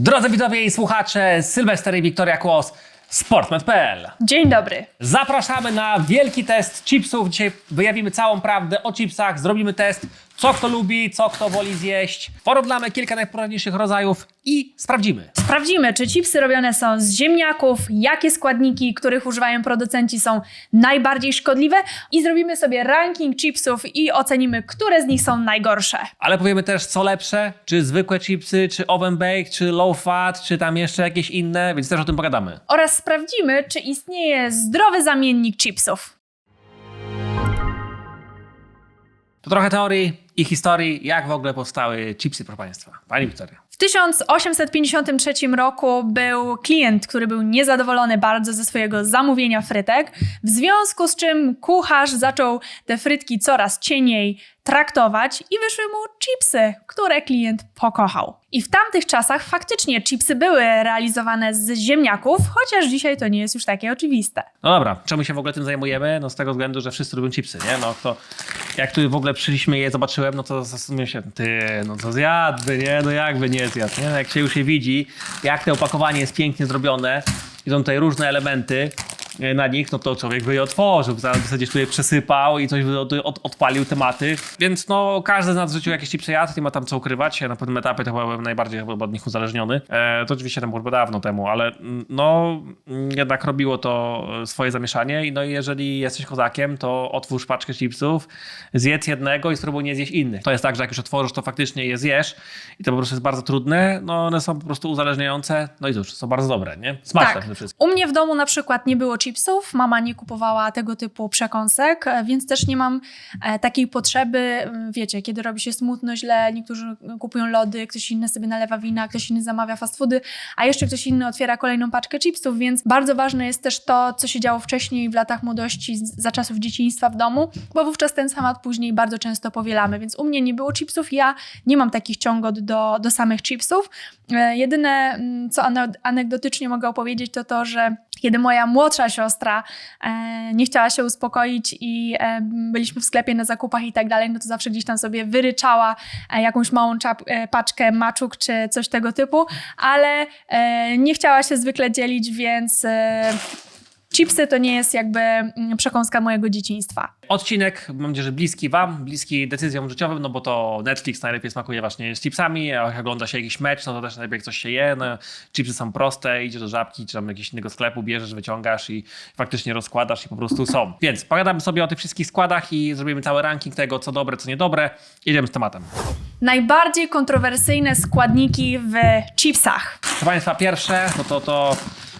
Drodzy widzowie i słuchacze, Sylwester i Wiktoria Kłos, sportmet.pl. Dzień dobry. Zapraszamy na wielki test chipsów. Dzisiaj wyjawimy całą prawdę o chipsach, zrobimy test, co kto lubi, co kto woli zjeść. Porównamy kilka najpopularniejszych rodzajów i sprawdzimy. Sprawdzimy, czy chipsy robione są z ziemniaków, jakie składniki, których używają producenci są najbardziej szkodliwe i zrobimy sobie ranking chipsów i ocenimy, które z nich są najgorsze. Ale powiemy też, co lepsze, czy zwykłe chipsy, czy oven bake, czy low fat, czy tam jeszcze jakieś inne, więc też o tym pogadamy. Oraz sprawdzimy, czy istnieje zdrowy zamiennik chipsów. To trochę teorii i historii, jak w ogóle powstały chipsy, proszę Państwa. Pani Wiktoria. W 1853 roku był klient, który był niezadowolony bardzo ze swojego zamówienia frytek, w związku z czym kucharz zaczął te frytki coraz cieniej traktować i wyszły mu chipsy, które klient pokochał. I w tamtych czasach faktycznie chipsy były realizowane z ziemniaków, chociaż dzisiaj to nie jest już takie oczywiste. No dobra, czemu się w ogóle tym zajmujemy? No z tego względu, że wszyscy lubią chipsy, nie? No to jak tu w ogóle przyszliśmy je zobaczyłem, no to zastanawiam się, ty, no to zjadłby, nie? No jakby nie zjadł, nie? No Jak się już je widzi, jak to opakowanie jest pięknie zrobione i są tutaj różne elementy na nich, no to człowiek by je otworzył, w zasadzie tutaj przesypał i coś by od, od, odpalił tematy. Więc no każdy z nas w życiu jakieś chipsy jadł, nie ma tam co ukrywać. Ja na pewnym etapie to chyba byłem najbardziej chyba od nich uzależniony. E, to oczywiście tam było dawno temu, ale mm, no jednak robiło to e, swoje zamieszanie. I No jeżeli jesteś kozakiem, to otwórz paczkę chipsów, zjedz jednego i spróbuj nie zjeść innych. To jest tak, że jak już otworzysz, to faktycznie je zjesz i to po prostu jest bardzo trudne. No one są po prostu uzależniające. No i cóż, są bardzo dobre, nie? Smaczne Tak. przede wszystkim. U mnie w domu na przykład nie było chipsów, mama nie kupowała tego typu przekąsek, e, więc też nie mam e, takiej potrzeby, m, wiecie, kiedy robi się smutno, źle, niektórzy kupują lody, ktoś inny sobie nalewa wina, ktoś inny zamawia fast foody, a jeszcze ktoś inny otwiera kolejną paczkę chipsów, więc bardzo ważne jest też to, co się działo wcześniej w latach młodości, za czasów dzieciństwa w domu, bo wówczas ten temat później bardzo często powielamy, więc u mnie nie było chipsów, ja nie mam takich ciągot do, do samych chipsów. E, Jedyne, mm, co ane- anegdotycznie mogę opowiedzieć, to to, że kiedy moja młodsza siostra e, nie chciała się uspokoić i e, byliśmy w sklepie na zakupach i tak dalej, no to zawsze gdzieś tam sobie wyryczała e, jakąś małą paczkę maczuk czy coś tego typu, ale nie chciała się zwykle dzielić, więc chipsy to nie jest jakby mm, przekąska mojego dzieciństwa. Odcinek, mam nadzieję, że bliski Wam, bliski decyzjom życiowym, no bo to Netflix najlepiej smakuje właśnie z chipsami, a jak ogląda się jakiś mecz, no to też najlepiej jak coś się je, no, chipsy są proste, idziesz do żabki, czy tam jakiegoś innego sklepu, bierzesz, wyciągasz i faktycznie rozkładasz i po prostu są. Więc pogadamy sobie o tych wszystkich składach i zrobimy cały ranking tego, co dobre, co niedobre. Jedziemy z tematem. Najbardziej kontrowersyjne składniki w chipsach. Proszę Państwa, pierwsze, no to to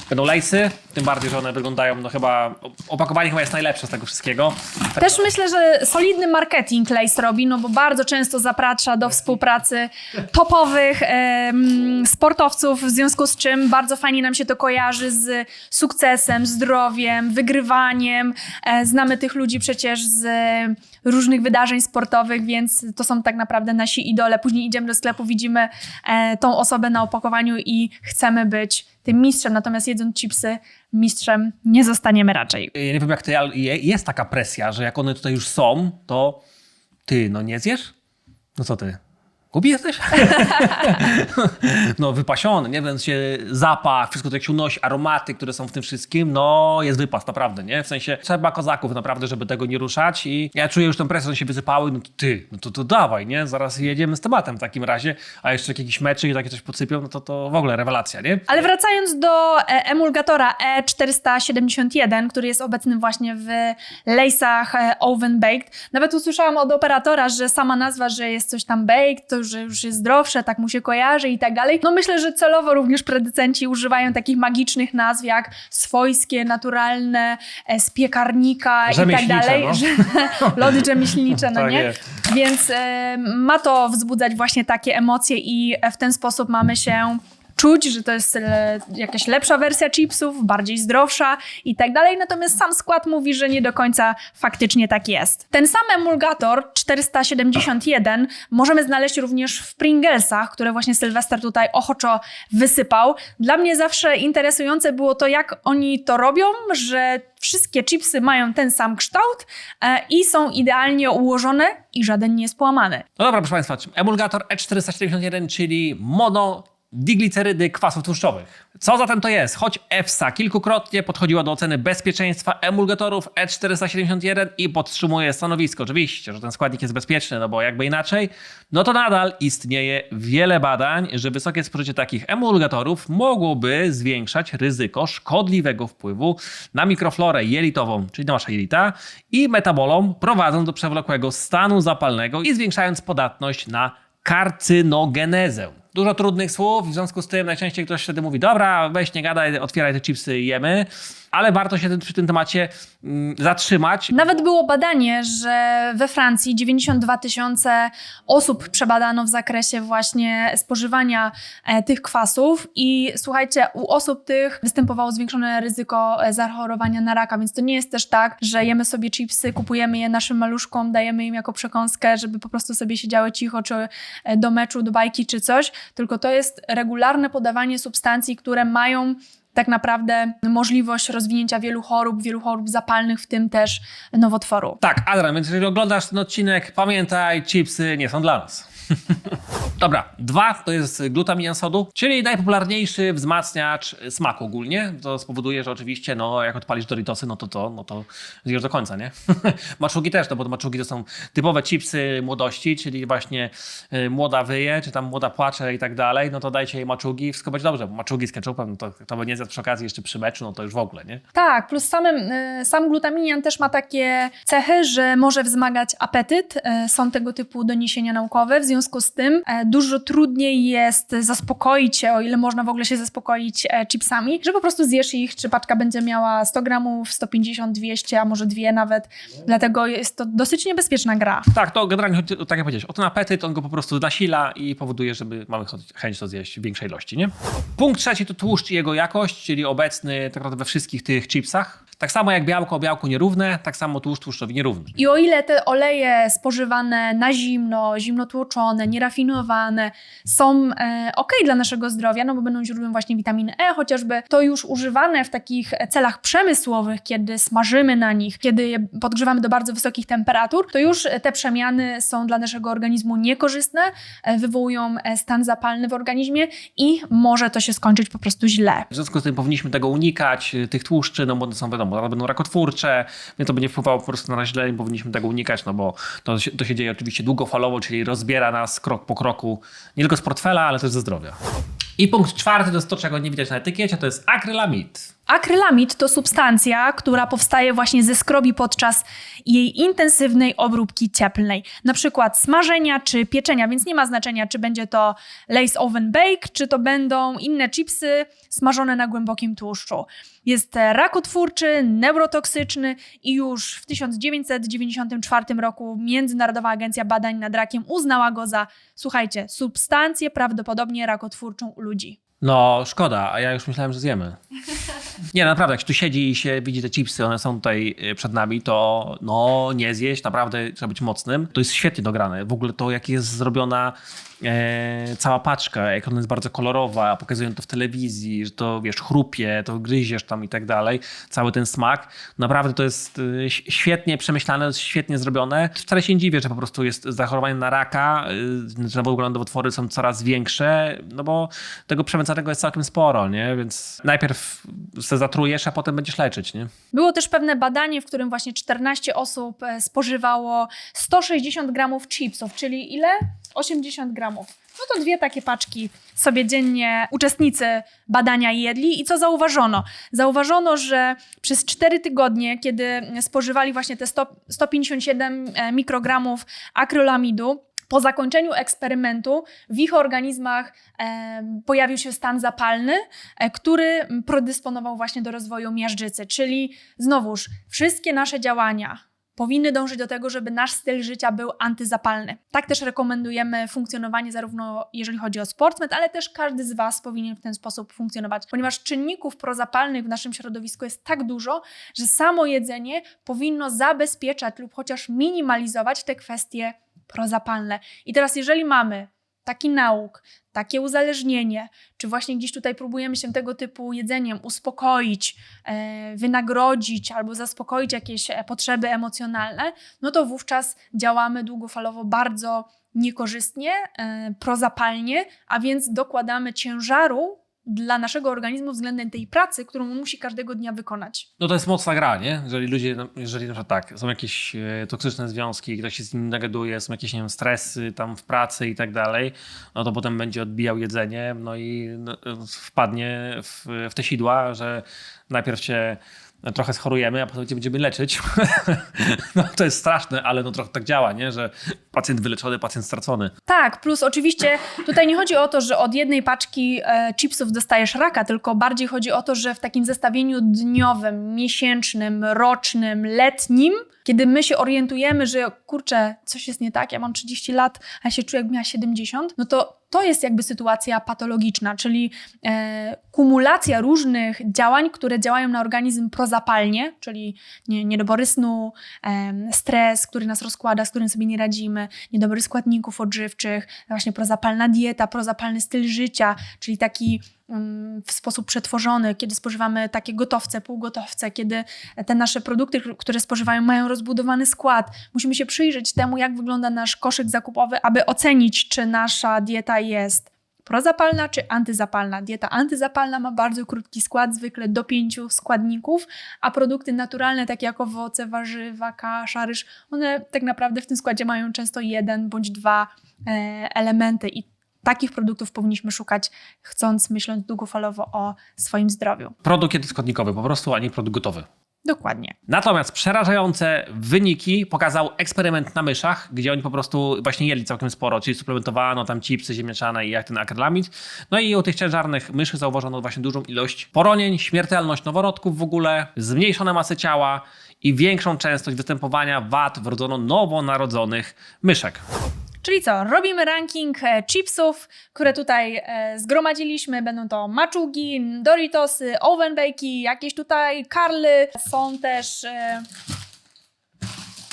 będą lejsy, tym bardziej, że one wyglądają, no chyba, opakowanie chyba jest najlepsze z tego wszystkiego. Tak Też myślę, że solidny marketing Lace robi, no bo bardzo często zaprasza do współpracy topowych em, sportowców, w związku z czym bardzo fajnie nam się to kojarzy z sukcesem, zdrowiem, wygrywaniem. E, znamy tych ludzi przecież z różnych wydarzeń sportowych, więc to są tak naprawdę nasi idole. Później idziemy do sklepu, widzimy e, tą osobę na opakowaniu i chcemy być tym mistrzem, natomiast jedząc chipsy, mistrzem nie zostaniemy raczej. Ja nie wiem jak ty, ale je- jest taka presja, że jak one tutaj już są, to ty, no nie zjesz? No co ty? Głupi jesteś? no wypasiony, nie? Więc się zapach, wszystko to jak się unosi, aromaty, które są w tym wszystkim, no jest wypas, naprawdę, nie? W sensie trzeba kozaków naprawdę, żeby tego nie ruszać i ja czuję już tę presję, one się wysypały, no to ty, no to, to dawaj, nie? Zaraz jedziemy z tematem w takim razie, a jeszcze jak jakiś meczy i takie coś podsypią, no to to w ogóle rewelacja, nie? Ale wracając do e, emulgatora E471, który jest obecny właśnie w lejsach e, Oven Baked, nawet usłyszałam od operatora, że sama nazwa, że jest coś tam baked, to że już jest zdrowsze, tak mu się kojarzy i tak dalej. No myślę, że celowo również producenci używają takich magicznych nazw jak swojskie, naturalne, z piekarnika i tak dalej. no. Że- Lody rzemieślnicze, no Tak nie? jest. Więc ma to wzbudzać właśnie takie emocje i w ten sposób mamy się czuć, że to jest e, jakaś lepsza wersja chipsów, bardziej zdrowsza i tak dalej. Natomiast sam skład mówi, że nie do końca faktycznie tak jest. Ten sam emulgator 471 możemy znaleźć również w Pringlesach, które właśnie Sylwester tutaj ochoczo wysypał. Dla mnie zawsze interesujące było to, jak oni to robią, że wszystkie chipsy mają ten sam kształt e, i są idealnie ułożone i żaden nie jest połamany. No dobra, proszę Państwa, emulgator E471, czyli mono diglicerydy kwasów tłuszczowych. Co zatem to jest? Choć EFSA kilkukrotnie podchodziła do oceny bezpieczeństwa emulgatorów E E471 i podtrzymuje stanowisko, oczywiście, że ten składnik jest bezpieczny, no bo jakby inaczej, no to nadal istnieje wiele badań, że wysokie spożycie takich emulgatorów mogłoby zwiększać ryzyko szkodliwego wpływu na mikroflorę jelitową, czyli na wasza jelita, i metabolom, prowadząc do przewlekłego stanu zapalnego i zwiększając podatność na karcynogenezę. Dużo trudnych słów, w związku z tym najczęściej ktoś wtedy mówi, dobra, weź nie gadaj, otwieraj te chipsy i jemy, ale warto się przy tym temacie mm, zatrzymać. Nawet było badanie, że we Francji 92 tysiące osób przebadano w zakresie właśnie spożywania e, tych kwasów. I słuchajcie, u osób tych występowało zwiększone ryzyko e, zachorowania na raka, więc to nie jest też tak, że jemy sobie chipsy, kupujemy je naszym maluszkom, dajemy im jako przekąskę, żeby po prostu sobie siedziały cicho, czy e, do meczu, do bajki, czy coś, tylko to jest regularne podawanie substancji, które mają tak naprawdę możliwość rozwinięcia wielu chorób, wielu chorób zapalnych, w tym też nowotworu. Tak, Adrian, więc jeżeli oglądasz ten odcinek, pamiętaj, chipsy nie są dla nas. Dobra, dwa to jest glutamian sodu, czyli najpopularniejszy wzmacniacz smaku ogólnie. To spowoduje, że oczywiście, no, jak odpalisz Doritosy, no to to, no to zjesz do końca, nie? maczugi też, no bo maczugi to są typowe chipsy młodości, czyli właśnie y, młoda wyje, czy tam młoda płacze i tak dalej, no to dajcie jej maczugi, wszystko będzie dobrze. Bo Maczugi z ketchupem, no to kto by nie zjadł przy okazji jeszcze przy meczu, no to już w ogóle, nie? Tak, plus samym, y, sam glutaminian też ma takie cechy, że może wzmagać apetyt. Y, Są tego typu doniesienia naukowe, w związku z tym e, dużo trudniej jest zaspokoić się, o ile można w ogóle się zaspokoić e, chipsami, że po prostu zjesz ich, czy paczka będzie miała 100 gramów, 150, 200, a może dwie nawet. Dlatego jest to dosyć niebezpieczna gra. Tak, to generalnie, tak jak powiedziałeś, o ten apetyt, on go po prostu nasila i powoduje, żeby mamy ch- chęć to zjeść w większej ilości, nie? Punkt trzeci to tłuszcz i jego jakość, czyli obecny tak naprawdę we wszystkich tych chipsach. Tak samo jak białko, białku nierówne, tak samo tłuszcz tłuszczowi nierówny. I o ile te oleje spożywane na zimno, zimno tłoczone, nierafinowane są e, ok dla naszego zdrowia, no bo będą źródłem właśnie witaminy E chociażby, to już używane w takich celach przemysłowych, kiedy smażymy na nich, kiedy je podgrzewamy do bardzo wysokich temperatur, to już te przemiany są dla naszego organizmu niekorzystne, e, wywołują e, stan zapalny w organizmie i może to się skończyć po prostu źle. W związku z tym powinniśmy tego unikać, tych tłuszczy, no bo one są wiadomo, one będą rakotwórcze, więc to będzie wpływało po prostu na naźlenie, powinniśmy tego unikać, no bo to się, to się dzieje oczywiście długofalowo, czyli rozbiera nas krok po kroku, nie tylko z portfela, ale też ze zdrowia. I punkt czwarty to jest to, czego nie widać na etykiecie, to jest akrylamid. Akrylamid to substancja, która powstaje właśnie ze skrobi podczas jej intensywnej obróbki cieplnej, na przykład smażenia czy pieczenia, więc nie ma znaczenia, czy będzie to Lace Oven Bake, czy to będą inne chipsy smażone na głębokim tłuszczu. Jest rakotwórczy, neurotoksyczny i już w 1994 roku Międzynarodowa Agencja Badań nad Rakiem uznała go za, słuchajcie, substancję prawdopodobnie rakotwórczą u ludzi. No, szkoda, a ja już myślałem, że zjemy. Nie, naprawdę, jak się tu siedzi i się widzi te chipsy, one są tutaj y, przed nami, to no nie zjeść, naprawdę trzeba być mocnym. To jest świetnie dograne. W ogóle to, jak jest zrobiona e, cała paczka, jak ona jest bardzo kolorowa, pokazują to w telewizji, że to wiesz, chrupie, to gryziesz tam i tak dalej, cały ten smak. Naprawdę to jest ś- świetnie przemyślane, świetnie zrobione. Wcale się nie dziwię, że po prostu jest zachorowanie na raka, y, że w ogóle nowotwory są coraz większe, no bo tego przemycanego jest całkiem sporo, nie? Więc najpierw se zatrujesz, a potem będziesz leczyć, nie? Było też pewne badanie, w którym właśnie 14 osób e, spożywało 160 gramów chipsów, czyli ile? 80 gramów. No to dwie takie paczki sobie dziennie uczestnicy badania jedli. I co zauważono? Zauważono, że przez 4 tygodnie, kiedy spożywali właśnie te 100, 157 e, mikrogramów akrylamidu, po zakończeniu eksperymentu w ich organizmach e, pojawił się stan zapalny, e, który predysponował właśnie do rozwoju miażdżycy. Czyli znowuż, wszystkie nasze działania powinny dążyć do tego, żeby nasz styl życia był antyzapalny. Tak też rekomendujemy funkcjonowanie zarówno jeżeli chodzi o sportsmet, ale też każdy z Was powinien w ten sposób funkcjonować, ponieważ czynników prozapalnych w naszym środowisku jest tak dużo, że samo jedzenie powinno zabezpieczać lub chociaż minimalizować te kwestie prozapalne. I teraz jeżeli mamy taki nauk, takie uzależnienie, czy właśnie gdzieś tutaj próbujemy się tego typu jedzeniem uspokoić, e, wynagrodzić albo zaspokoić jakieś e, potrzeby emocjonalne, no to wówczas działamy długofalowo bardzo niekorzystnie, e, prozapalnie, a więc dokładamy ciężaru dla naszego organizmu względem tej pracy, którą on musi każdego dnia wykonać. No to jest mocna gra, nie? Jeżeli ludzie, no, jeżeli na przykład tak, są jakieś e, toksyczne związki, ktoś się z nimi nagaduje, są jakieś, nie wiem, stresy tam w pracy i tak dalej, no to potem będzie odbijał jedzenie, no i no, wpadnie w, w te sidła, że najpierw się trochę schorujemy, a potem cię będziemy leczyć. no to jest straszne, ale no trochę tak działa, nie? Że pacjent wyleczony, pacjent stracony. Tak, plus oczywiście tutaj nie chodzi o to, że od jednej paczki e, chipsów dostajesz raka, tylko bardziej chodzi o to, że w takim zestawieniu dniowym, miesięcznym, rocznym, letnim, kiedy my się orientujemy, że kurczę, coś jest nie tak, ja mam 30 lat, a się czuję, jakbym miała 70, no to to jest jakby sytuacja patologiczna, czyli e, kumulacja różnych działań, które działają na organizm prozapalnie, czyli nie, niedobory snu, em, stres, który nas rozkłada, z którym sobie nie radzimy, niedobry składników odżywczych, właśnie prozapalna dieta, prozapalny styl życia, czyli taki w sposób przetworzony, kiedy spożywamy takie gotowce, półgotowce, kiedy te nasze produkty, które spożywają, mają rozbudowany skład. Musimy się przyjrzeć temu, jak wygląda nasz koszyk zakupowy, aby ocenić, czy nasza dieta jest prozapalna czy antyzapalna. Dieta antyzapalna ma bardzo krótki skład, zwykle do pięciu składników, a produkty naturalne, takie jak owoce, warzywa, kasza, ryż, one tak naprawdę w tym składzie mają często jeden bądź dwa e, elementy i takich produktów powinniśmy szukać, chcąc, myśląc długofalowo o swoim zdrowiu. Produkt jednoskładnikowy po prostu, a nie produkt gotowy. Dokładnie. Natomiast przerażające wyniki pokazał eksperyment na myszach, gdzie oni po prostu właśnie jedli całkiem sporo, czyli suplementowano tam chipsy ziemniaczane i jak ten akrylamid. No i u tych ciężarnych myszy zauważono właśnie dużą ilość poronień, śmiertelność noworodków w ogóle, zmniejszone masy ciała i większą częstość występowania wad wrodzono nowonarodzonych myszek. Czyli co, robimy ranking e, chipsów, które tutaj e, zgromadziliśmy. Będą to maczugi, Doritosy, Ovenbake'i, jakieś tutaj karly. Są też e,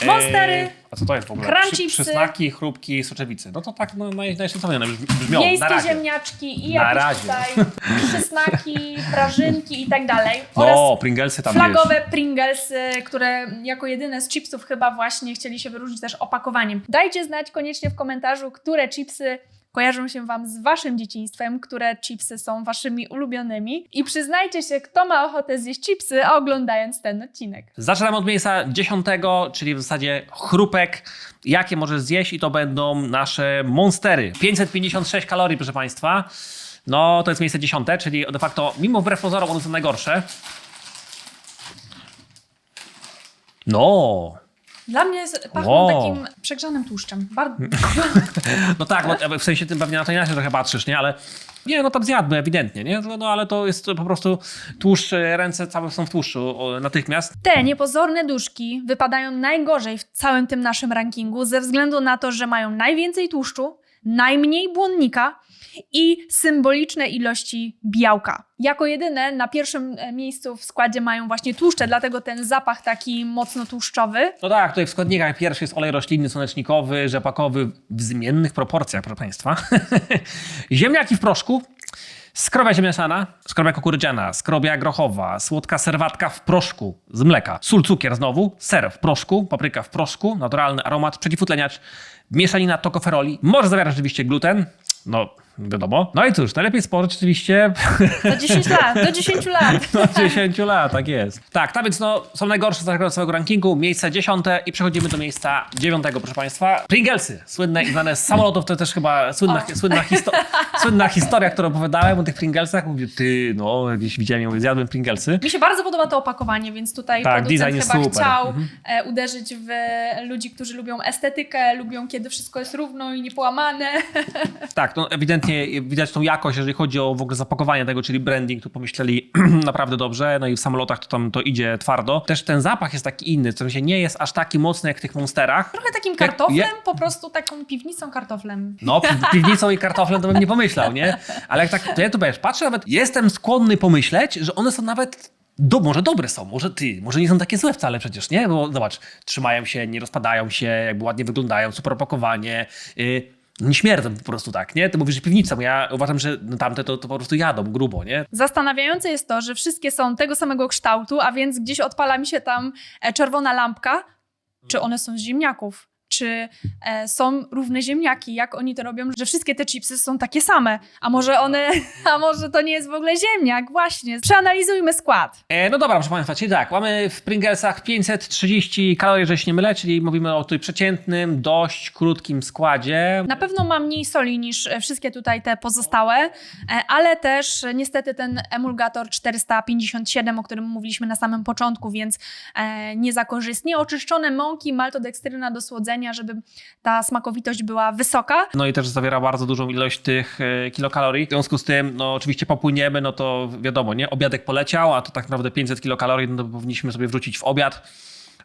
Monstery, Eee, a co to jest w ogóle? crunch Przy- chipsy. Przysmaki, chrupki, soczewicy. No to tak no, naj, najszczęśliwiej brzmią. na miejskie razie. ziemniaczki i Na jakieś razie. tutaj przysmaki, prażynki i tak dalej. No, Pringlesy tam flagowe Pringles, y, które jako jedyne z chipsów chyba właśnie chcieli się wyróżnić też opakowaniem. Dajcie znać koniecznie w komentarzu, które chipsy kojarzą się Wam z Waszym dzieciństwem, które chipsy są Waszymi ulubionymi i przyznajcie się, kto ma ochotę zjeść chipsy, oglądając ten odcinek. Zaczynam od miejsca dziesiątego, czyli w zasadzie chrupek. Jakie możesz zjeść i to będą nasze monstery. 556 kalorii, proszę Państwa. No, to jest miejsce dziesiąte, czyli de facto, mimo wbrew pozorom, one są najgorsze. No, Dla mnie jest- pachną Wow. takim przegrzanym tłuszczem. Bardzo... no tak, bo w sensie tym pewnie na to inaczej trochę patrzysz, nie? Ale nie, no tam zjadłby ewidentnie, nie? No, no ale to jest po prostu tłuszcz, ręce całe są w tłuszczu o, natychmiast. Te niepozorne duszki wypadają najgorzej w całym tym naszym rankingu ze względu na to, że mają najwięcej tłuszczu, najmniej błonnika i symboliczne ilości białka. Jako jedyne na pierwszym e, miejscu w składzie mają właśnie tłuszcze, dlatego ten zapach taki mocno tłuszczowy. No tak, tutaj w składnikach pierwszy jest olej roślinny, słonecznikowy, rzepakowy w zmiennych proporcjach, proszę Państwa. Ziemniaki w proszku, skrobia ziemniaczana, skrobia kukurydziana, skrobia grochowa, słodka serwatka w proszku z mleka, sól, cukier znowu, ser w proszku, papryka w proszku, naturalny aromat, przeciwutleniacz, mieszanina tokoferoli, może zawierać oczywiście gluten, no wiadomo. No i cóż, najlepiej spożyć oczywiście Do 10 lat, do 10 lat. do 10 lat, tak jest. Tak, tak więc no, są najgorsze z całego rankingu. Miejsce dziesiąte i przechodzimy do miejsca dziewiątego, proszę Państwa. Pringlesy, słynne i znane z samolotów, to też chyba słynna, słynna, histo słynna historia, którą opowiadałem o tych Pringlesach. Mówię, ty, no, jakieś widziałem, ją, zjadłem Pringlesy. Mi się bardzo podoba to opakowanie, więc tutaj Tak, producent chyba super. chciał Mhm. e, uderzyć w ludzi, którzy lubią estetykę, lubią kiedy wszystko jest równo i niepołamane. Tak, no ewidentnie widać tą jakość, jeżeli chodzi o w ogóle zapakowanie tego, czyli branding, tu pomyśleli naprawdę dobrze, no i w samolotach to tam to idzie twardo. Też ten zapach jest taki inny, w sensie nie jest aż taki mocny jak w tych monsterach. Trochę takim kartoflem, jak- po prostu taką piwnicą kartoflem. No, pi piwnicą i kartoflem to bym nie pomyślał, nie? Ale jak tak, to ja tu wiesz, patrzę nawet, jestem skłonny pomyśleć, że one są nawet, do, może dobre są, może ty, może nie są takie złe wcale przecież, nie? Bo zobacz, trzymają się, nie rozpadają się, jakby ładnie wyglądają, super opakowanie, yy, śmierdzą po prostu tak, nie? Ty mówisz, że piwnica, bo ja uważam, że no, tamte to, to po prostu jadą grubo, nie? Zastanawiające jest to, że wszystkie są tego samego kształtu, a więc gdzieś odpala mi się tam e, czerwona lampka. Czy one są z ziemniaków? Czy e, są równe ziemniaki? Jak oni to robią, że wszystkie te chipsy są takie same? A może one, a może to nie jest w ogóle ziemniak? Właśnie. Przeanalizujmy skład. E, no dobra, proszę Państwa, czyli tak, mamy w Pringlesach 530 kalorii, że się nie mylę, czyli mówimy o tutaj przeciętnym, dość krótkim składzie. Na pewno ma mniej soli niż e, wszystkie tutaj te pozostałe, e, ale też niestety ten emulgator 457, o którym mówiliśmy na samym początku, więc e, nie za korzystnie. Oczyszczone mąki, maltodekstryna do słodzenia, żeby ta smakowitość była wysoka. No i też zawiera bardzo dużą ilość tych e, kilokalorii. W związku z tym, no oczywiście popłyniemy, no to wiadomo, nie? Obiadek poleciał, a to tak naprawdę 500 kilokalorii, no to powinniśmy sobie wrzucić w obiad.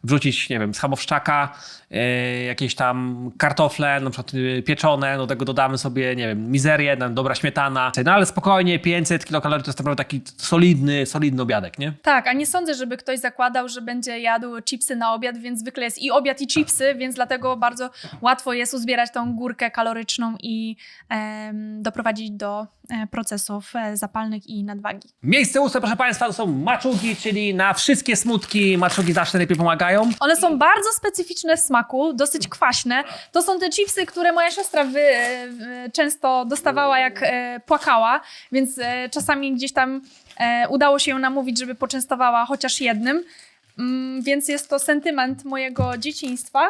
Wrzucić, nie wiem, schabowszczaka, e, jakieś tam kartofle, na przykład e, pieczone, do tego dodamy sobie, nie wiem, mizerię, dobra śmietana. No ale spokojnie, 500 kilokalorii to jest naprawdę taki solidny, solidny obiadek, nie? Tak, a nie sądzę, żeby ktoś zakładał, że będzie jadł chipsy na obiad, więc zwykle jest i obiad, i chipsy, więc dlatego bardzo łatwo jest uzbierać tą górkę kaloryczną i em, doprowadzić do e, procesów e, zapalnych i nadwagi. Miejsce ósme, proszę Państwa, to są maczugi, czyli na wszystkie smutki maczugi zawsze najlepiej pomagają. One są bardzo specyficzne w smaku, dosyć kwaśne. To są te chipsy, które moja siostra wy, często dostawała jak e, płakała, więc e, czasami gdzieś tam e, udało się ją namówić, żeby poczęstowała chociaż jednym. Mm, Więc jest to sentyment mojego dzieciństwa.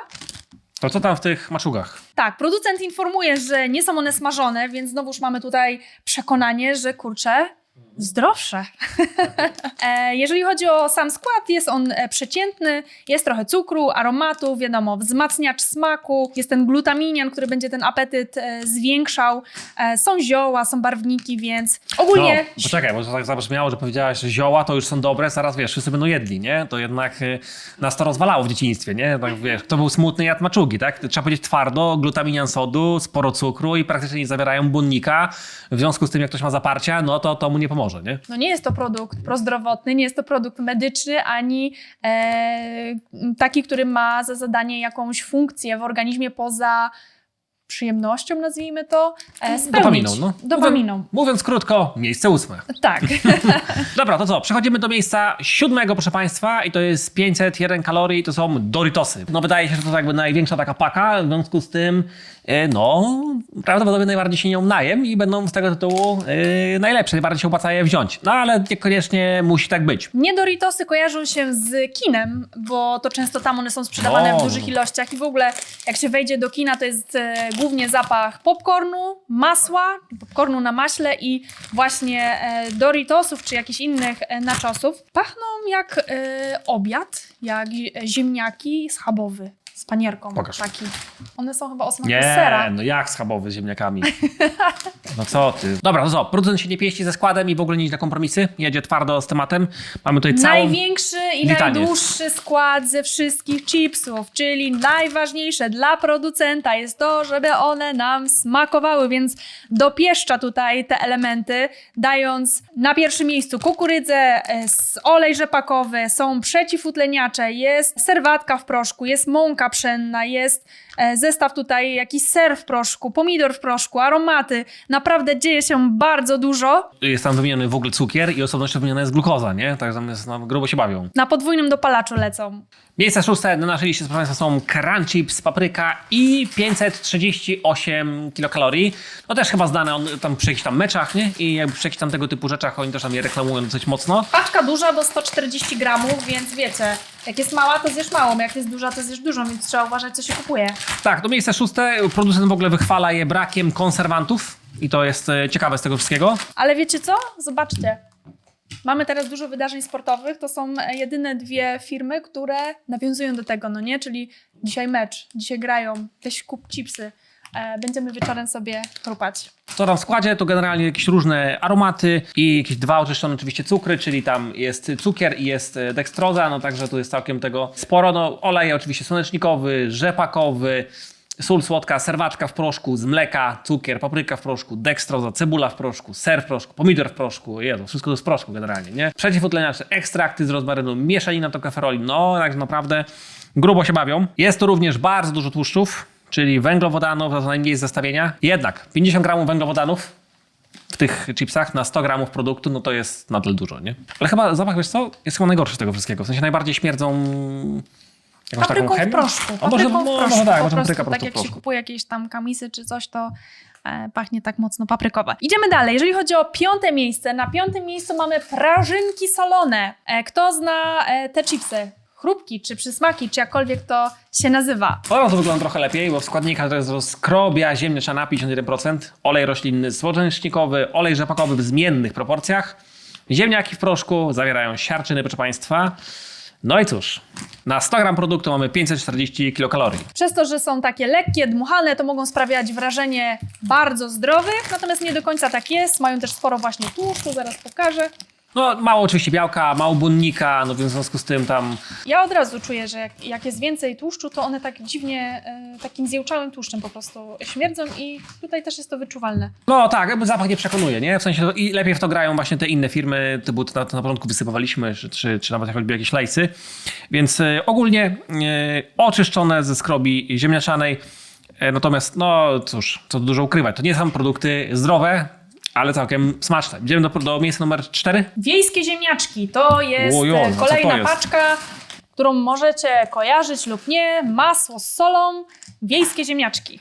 To co tam w tych maczugach? Tak, producent informuje, że nie są one smażone, więc znowuż mamy tutaj przekonanie, że kurczę, zdrowsze. E, Jeżeli chodzi o sam skład, jest on e, przeciętny, jest trochę cukru, aromatu, wiadomo, wzmacniacz smaku, jest ten glutaminian, który będzie ten apetyt e, zwiększał, są zioła, są barwniki, więc ogólnie No, poczekaj, bo to tak zabrzmiało, że powiedziałaś, że zioła to już są dobre, zaraz wiesz, wszyscy będą jedli, nie? To jednak y, nas to rozwalało w dzieciństwie, nie? Tak, wiesz, kto był smutny, jadł maczugi, tak? Trzeba powiedzieć twardo, glutaminian sodu, sporo cukru i praktycznie nie zawierają błonnika. W związku z tym, jak ktoś ma zaparcia, no to to mu nie pomoże, nie? no nie jest to produkt prozdrowotny, nie jest to produkt medyczny, ani e, taki, który ma za zadanie jakąś funkcję w organizmie poza przyjemnością, nazwijmy to, e, spełnić. Dopaminą, no. Dopaminą. Mówiąc, mówiąc krótko, miejsce ósme. Tak. Dobra, to co? Przechodzimy do miejsca siódmego, proszę Państwa, i to jest 501 kalorii, to są Doritosy. No wydaje się, że to jakby największa taka paka, w związku z tym, no, prawdopodobnie najbardziej się nią najem i będą z tego tytułu e, najlepsze, najbardziej się opłaca je wziąć. No ale niekoniecznie musi tak być. Nie Doritosy kojarzą się z kinem, bo to często tam one są sprzedawane No, w dużych no. ilościach i w ogóle jak się wejdzie do kina, to jest e, głównie zapach popcornu, masła, popcornu na maśle i właśnie e, Doritosów czy jakichś innych e, nachosów. Pachną jak e, obiad, jak zi- ziemniaki schabowy z panierką. Pokaż. Taki. One są chyba o smaku Nie, sera. no jak schabowy z ziemniakami. No co ty. Dobra, to co? Producent się nie pieści ze składem i w ogóle nie idzie na kompromisy. Jedzie twardo z tematem. Mamy tutaj całą... Największy i litanię. najdłuższy skład ze wszystkich chipsów, czyli najważniejsze dla producenta jest to, żeby one nam smakowały, więc dopieszcza tutaj te elementy, dając na pierwszym miejscu kukurydzę, e, s- olej rzepakowy, są przeciwutleniacze, jest serwatka w proszku, jest mąka pszenna, jest zestaw tutaj, jakiś ser w proszku, pomidor w proszku, aromaty. Naprawdę dzieje się bardzo dużo. Jest tam wymieniony w ogóle cukier i osobno jeszcze wymieniona jest glukoza, nie? Także tam jest, no, grubo się bawią. Na podwójnym dopalaczu lecą. Miejsce szóste na naszej liście, proszę Państwa, są crunch chips, papryka i 538 kilokalorii. No też chyba znane on tam przy jakichś tam meczach, nie? I jakby przy jakichś tam tego typu rzeczach oni też tam je reklamują dosyć mocno. Paczka duża, bo 140 gramów, więc wiecie, jak jest mała, to zjesz małą, jak jest duża, to zjesz dużą, więc trzeba uważać, co się kupuje. Tak, to miejsce szóste, producent w ogóle wychwala je brakiem konserwantów i to jest e, ciekawe z tego wszystkiego. Ale wiecie co? Zobaczcie. Mamy teraz dużo wydarzeń sportowych. To są e, jedyne dwie firmy, które nawiązują do tego, no nie? Czyli dzisiaj mecz, dzisiaj grają, weź kup chipsy. E, będziemy wieczorem sobie chrupać. Co tam w składzie, to generalnie jakieś różne aromaty i jakieś dwa oczyszczone oczywiście cukry, czyli tam jest cukier i jest e, dekstroza, no także tu jest całkiem tego sporo. No olej oczywiście słonecznikowy, rzepakowy, sól słodka, serwatka w proszku, z mleka, cukier, papryka w proszku, dekstroza, cebula w proszku, ser w proszku, pomidor w proszku, jezu, wszystko to z proszku generalnie, nie? Przeciwutleniacze, ekstrakty z rozmarynu, mieszanina to kaferoli, no tak naprawdę grubo się bawią. Jest to również bardzo dużo tłuszczów, czyli węglowodanów, to najmniej z zestawienia. Jednak 50 gramów węglowodanów w tych chipsach na 100 gramów produktu, no to jest nadal dużo, nie? Ale chyba zapach, wiesz co, jest chyba najgorszy z tego wszystkiego. W sensie najbardziej śmierdzą jakąś taką Papryką w chemią. proszku. A może, Papryką w proszku. może tak, po może prostu, papryka tak jak się kupuje jakieś tam kamisy czy coś, to e, pachnie tak mocno paprykowe. Idziemy dalej. Jeżeli chodzi o piąte miejsce, na piątym miejscu mamy prażynki solone. E, kto zna e, te chipsy? Chrupki, czy przysmaki, czy jakkolwiek to się nazywa. Teraz to wygląda trochę lepiej, bo w składnikach to jest skrobia ziemniaczana 51%, olej roślinny słonecznikowy, olej rzepakowy w zmiennych proporcjach, ziemniaki w proszku, zawierają siarczyny, proszę Państwa. No i cóż, na 100 gram produktu mamy 540 kilokalorii. Przez to, że są takie lekkie, dmuchane, to mogą sprawiać wrażenie bardzo zdrowych, natomiast nie do końca tak jest. Mają też sporo właśnie tłuszczu, zaraz pokażę. No mało oczywiście białka, mało błonnika, no więc w związku z tym tam Ja od razu czuję, że jak, jak jest więcej tłuszczu, to one tak dziwnie, e, takim zjełczałym tłuszczem po prostu śmierdzą i tutaj też jest to wyczuwalne. No tak, jakby zapach nie przekonuje, nie? W sensie to, i lepiej w to grają właśnie te inne firmy, typu to na, to na początku wysypywaliśmy, czy, czy, czy nawet choćby jakieś lejsy. Więc e, ogólnie e, oczyszczone ze skrobi ziemniaczanej. E, natomiast, no cóż, co dużo ukrywać. To nie są produkty zdrowe, ale całkiem smaczne. Idziemy do, do miejsca numer 4. Wiejskie ziemniaczki to jest Łojo, e, no co kolejna to jest? paczka, którą możecie kojarzyć lub nie. Masło z solą, wiejskie ziemniaczki.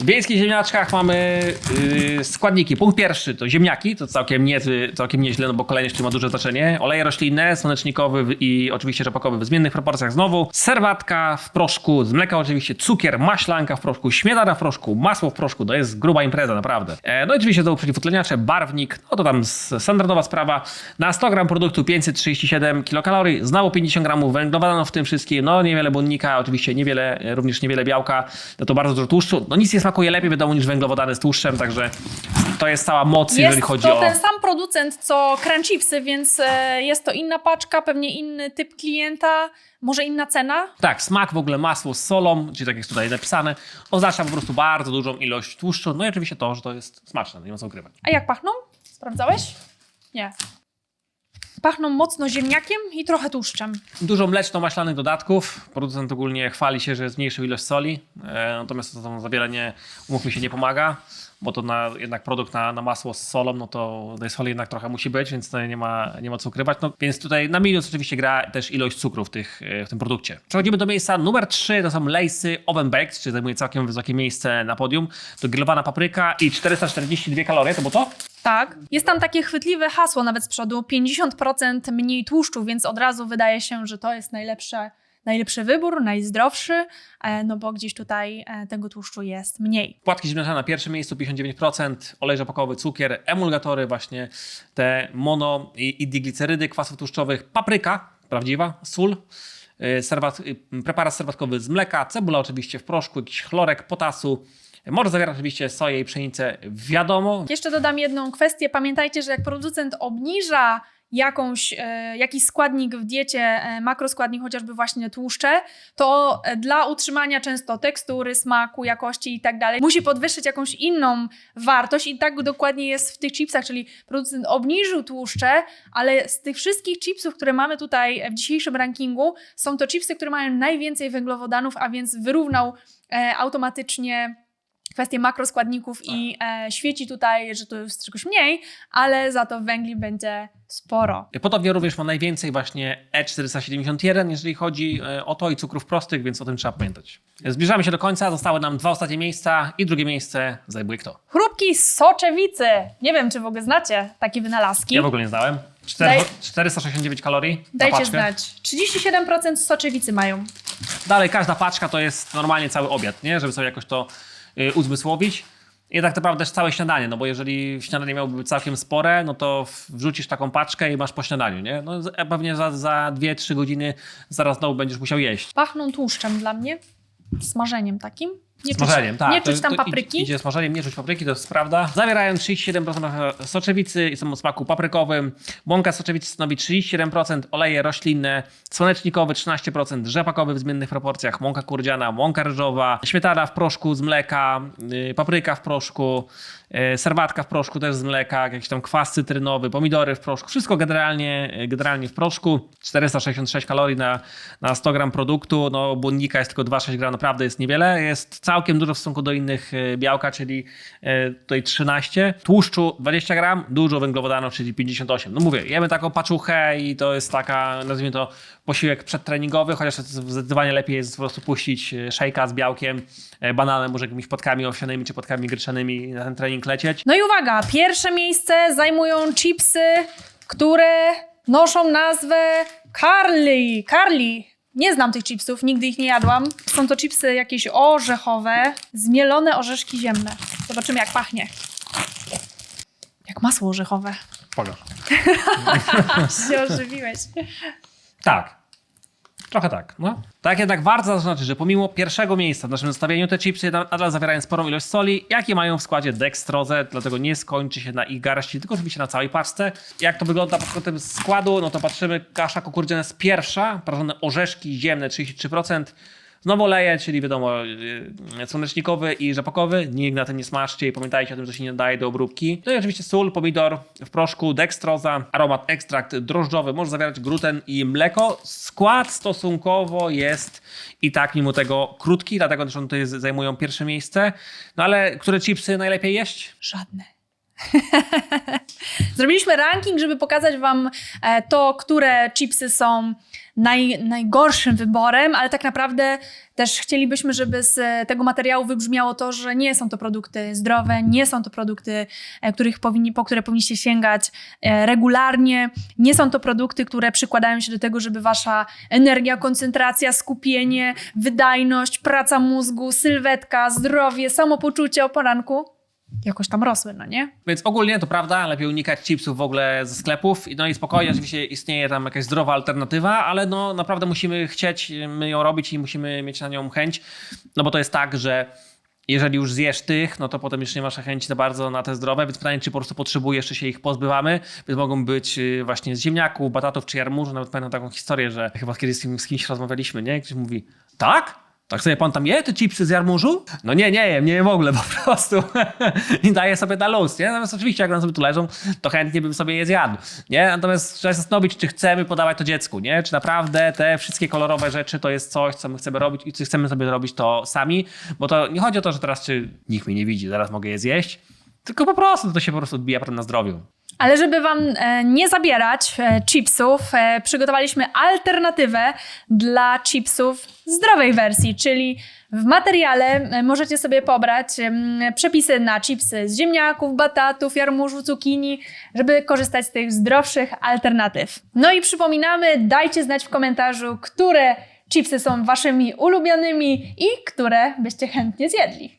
W wiejskich ziemniaczkach mamy yy, składniki. Punkt pierwszy to ziemniaki, to całkiem, całkiem nieźle, no bo kolejność ma duże znaczenie. Oleje roślinne, słonecznikowy i oczywiście rzepakowy w zmiennych proporcjach znowu. Serwatka w proszku, z mleka oczywiście, cukier, maślanka w proszku, śmietana w proszku, masło w proszku, to jest gruba impreza, naprawdę. E, no i oczywiście to przeciwutleniacze, barwnik, no to tam standardowa sprawa. Na 100 gram produktu 537 kilokalorii, znowu 50 gramów węglowodanów w tym wszystkim, no niewiele błonnika, oczywiście niewiele, również niewiele białka, no to bardzo dużo tłuszczu. No nic nie smakuje lepiej, wiadomo, niż węglowodany z tłuszczem, także to jest cała moc, jeżeli Jest chodzi to o... ten sam producent co Crunchipsy, więc e, jest to inna paczka, pewnie inny typ klienta, może inna cena. Tak, smak w ogóle masło z solą, czyli tak jak jest tutaj napisane, oznacza po prostu bardzo dużą ilość tłuszczu, no i oczywiście to, że to jest smaczne, nie ma co ukrywać. A jak pachną? Sprawdzałeś? Nie. Pachną mocno ziemniakiem i trochę tłuszczem. Dużo mleczno-maślanych dodatków. Producent ogólnie chwali się, że jest mniejszą ilość soli, e, natomiast to tam za wiele nie, umówmy się, nie pomaga, bo to na, jednak produkt na, na masło z solą, no to tej soli jednak trochę musi być, więc nie ma, nie ma co ukrywać. No, więc tutaj na minus oczywiście gra też ilość cukru w, tych, e, w tym produkcie. Przechodzimy do miejsca numer 3, to są lejsy oven baked, czyli zajmuje całkiem wysokie miejsce na podium. To grillowana papryka i 442 kalorie, to było to? Tak. Jest tam takie chwytliwe hasło nawet z przodu, 50% mniej tłuszczu, więc od razu wydaje się, że to jest najlepsze, najlepszy wybór, najzdrowszy, e, no bo gdzieś tutaj e, tego tłuszczu jest mniej. Płatki ziemniaczane na pierwszym miejscu 59%, olej rzepakowy, cukier, emulgatory, właśnie te mono i, i diglicerydy kwasów tłuszczowych, papryka, prawdziwa, sól, y, serwat, preparat serwatkowy z mleka, cebula oczywiście w proszku, jakiś chlorek, potasu. Może zawierać oczywiście soję i pszenicę, wiadomo. Jeszcze dodam jedną kwestię. Pamiętajcie, że jak producent obniża jakąś, e, jakiś składnik w diecie, e, makroskładnik, chociażby właśnie tłuszcze, to e, dla utrzymania często tekstury, smaku, jakości i tak dalej, musi podwyższyć jakąś inną wartość i tak dokładnie jest w tych chipsach, czyli producent obniżył tłuszcze, ale z tych wszystkich chipsów, które mamy tutaj w dzisiejszym rankingu, są to chipsy, które mają najwięcej węglowodanów, a więc wyrównał automatycznie kwestie makroskładników i e, świeci tutaj, że tu jest czegoś mniej, ale za to węgli będzie sporo. Podobnie również ma najwięcej właśnie E471, jeżeli chodzi e, o to i cukrów prostych, więc o tym trzeba pamiętać. Zbliżamy się do końca, zostały nam dwa ostatnie miejsca i drugie miejsce zajmuje kto? Chrupki z soczewicy. Nie wiem, czy w ogóle znacie takie wynalazki. Ja w ogóle nie znałem. Cztery- Daj- 469 kalorii Dajcie znać. 37% soczewicy mają. Dalej każda paczka to jest normalnie cały obiad, nie? Żeby sobie jakoś to uzmysłowić. I tak naprawdę też całe śniadanie, no bo jeżeli śniadanie miałoby być całkiem spore, no to wrzucisz taką paczkę i masz po śniadaniu, nie? No z- pewnie za, za 2-3 godziny zaraz znowu będziesz musiał jeść. Pachną tłuszczem dla mnie. Smażeniem takim. Nie Smażeniem, czuć, tak. Nie czuć tam papryki. Idzie smażeniem, nie czuć papryki, to jest prawda. Zawierają 37% soczewicy i są o smaku paprykowym. Mąka soczewicy stanowi 37%, oleje roślinne, słonecznikowy 13%, rzepakowy w zmiennych proporcjach, mąka kurdziana, mąka ryżowa, śmietana w proszku z mleka, yy, papryka w proszku, serwatka w proszku też z mleka, jakiś tam kwas cytrynowy, pomidory w proszku, wszystko generalnie, e, generalnie w proszku. 466 kalorii na, na 100 gram produktu, no błonnika jest tylko 2,6 gram, naprawdę jest niewiele. Jest całkiem dużo w stosunku do innych e, białka, czyli e, tutaj 13. Tłuszczu 20 gram, dużo węglowodanów, czyli 58. No mówię, jemy taką paczuchę i to jest taka, nazwijmy to, posiłek przedtreningowy, chociaż zdecydowanie lepiej jest po prostu puścić e, szejka z białkiem, e, bananem, może jakimiś płatkami owsianymi czy płatkami gryczanymi i na ten trening lecieć. No i uwaga, pierwsze miejsce zajmują chipsy, które noszą nazwę Carly. Carly. Nie znam tych chipsów, nigdy ich nie jadłam. Są to chipsy jakieś orzechowe, zmielone orzeszki ziemne. Zobaczymy jak pachnie. Jak masło orzechowe. Pokaż. się ożywiłeś. Tak. Trochę tak, no. Tak jednak warto zaznaczyć, że pomimo pierwszego miejsca w naszym zestawieniu te chipsy nadal zawierają sporą ilość soli, jakie mają w składzie dekstrozę, dlatego nie skończy się na ich garści, tylko oczywiście na całej paczce. Jak to wygląda pod kątem składu, no to patrzymy, kasza kukurydziana jest pierwsza, prażone orzeszki ziemne 33%, Znowu oleje, czyli wiadomo, yy, słonecznikowy i rzepakowy. Nikt na tym nie smażcie i pamiętajcie o tym, że się nie nadaje do obróbki. No i oczywiście sól, pomidor w proszku, dekstroza, aromat, ekstrakt drożdżowy, może zawierać gluten i mleko. Skład stosunkowo jest i tak mimo tego krótki, dlatego też one tutaj zajmują pierwsze miejsce. No ale które chipsy najlepiej jeść? Żadne. Zrobiliśmy ranking, żeby pokazać Wam e, to, które chipsy są naj, najgorszym wyborem, ale tak naprawdę też chcielibyśmy, żeby z tego materiału wybrzmiało to, że nie są to produkty zdrowe, nie są to produkty, e, których powinni, po które powinniście sięgać e, regularnie, nie są to produkty, które przykładają się do tego, żeby Wasza energia, koncentracja, skupienie, wydajność, praca mózgu, sylwetka, zdrowie, samopoczucie o poranku jakoś tam rosły, no nie? Więc ogólnie to prawda, lepiej unikać chipsów w ogóle ze sklepów. No i spokojnie, oczywiście istnieje tam jakaś zdrowa alternatywa, ale no naprawdę musimy chcieć my ją robić i musimy mieć na nią chęć. No bo to jest tak, że jeżeli już zjesz tych, no to potem już nie masz chęci za bardzo na te zdrowe, więc pytanie, czy po prostu potrzebujesz, czy się ich pozbywamy. Więc mogą być y, właśnie z ziemniaków, batatów czy jarmużu. Nawet pamiętam taką historię, że chyba kiedyś z kimś rozmawialiśmy, nie? Ktoś mówi, tak? Tak sobie pan tam je, te chipsy z jarmużu? No nie, nie jem, nie jem w ogóle po prostu. I daję sobie na luz, nie? Natomiast oczywiście, jak one sobie tu leżą, to chętnie bym sobie je zjadł, nie? Natomiast trzeba się zastanowić, czy chcemy podawać to dziecku, nie? Czy naprawdę te wszystkie kolorowe rzeczy to jest coś, co my chcemy robić i czy chcemy sobie robić to sami, bo to nie chodzi o to, że teraz czy nikt mnie nie widzi, zaraz mogę je zjeść, tylko po prostu to się po prostu odbija na zdrowiu. Ale żeby Wam e, nie zabierać e, chipsów, e, przygotowaliśmy alternatywę dla chipsów zdrowej wersji, czyli w materiale możecie sobie pobrać przepisy na chipsy z ziemniaków, batatów, jarmużu, cukinii, żeby korzystać z tych zdrowszych alternatyw. No i przypominamy, dajcie znać w komentarzu, które chipsy są Waszymi ulubionymi i które byście chętnie zjedli.